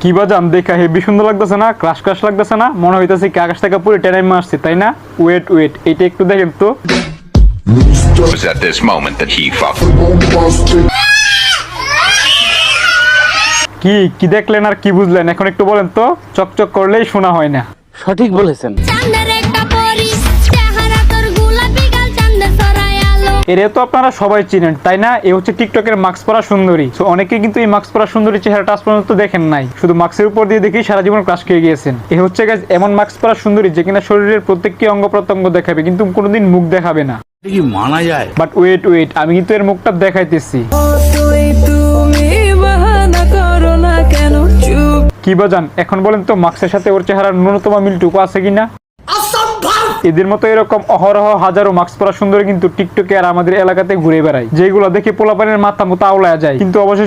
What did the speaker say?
কি বাজান দেখা হেভি সুন্দর লাগতেছে না? ক্রাশ ক্রাশ লাগতেছে না? মনে হইতেছে কি আকাশ থেকে পুরো টেনে আসছে তাই না? ওয়েট ওয়েট এটা একটু দেখেন তো। Was at this moment that he fucked. কি কি দেখলেন আর কি বুঝলেন? এখন একটু বলেন তো চকচক করলেই শোনা হয় না। সঠিক বলেছেন। এর তো আপনারা সবাই চিনেন তাই না? এ হচ্ছে টিকটকের মাস্ক পরা সুন্দরী। তো অনেকে কিন্তু এই মাস্ক পরা সুন্দরী চেহারাটা আজ পর্যন্ত দেখেন নাই। শুধু মাস্কের উপর দিয়ে দেখেই সারা জীবন ক্রাশ খেয়ে গিয়েছেন। এ হচ্ছে guys এমন মাস্ক পরা সুন্দরী যে কিনা শরীরের প্রত্যেকটি অঙ্গ প্রত্যঙ্গ দেখাবে কিন্তু কোনোদিন মুখ দেখাবে না। কি মানা যায়? বাট ওয়েট ওয়েট আমি কিন্তু এর মুখটা দেখাইতেছি। তুই তুমি বাহানা করো না কেন? চুপ। কি বাজান এখন বলেন তো মাস্কের সাথে ওর চেহারার ন্যূনতম মিলটুকু আছে কিনা? এদের মতো এরকম অহরহ হাজারো মাস্ক পরা সুন্দর কিন্তু টিকটকে আর আমাদের এলাকাতে ঘুরে বেড়ায়। যেগুলো দেখে পোলাপানের মাথা মতো আওলায় যায়। কিন্তু অবশেষে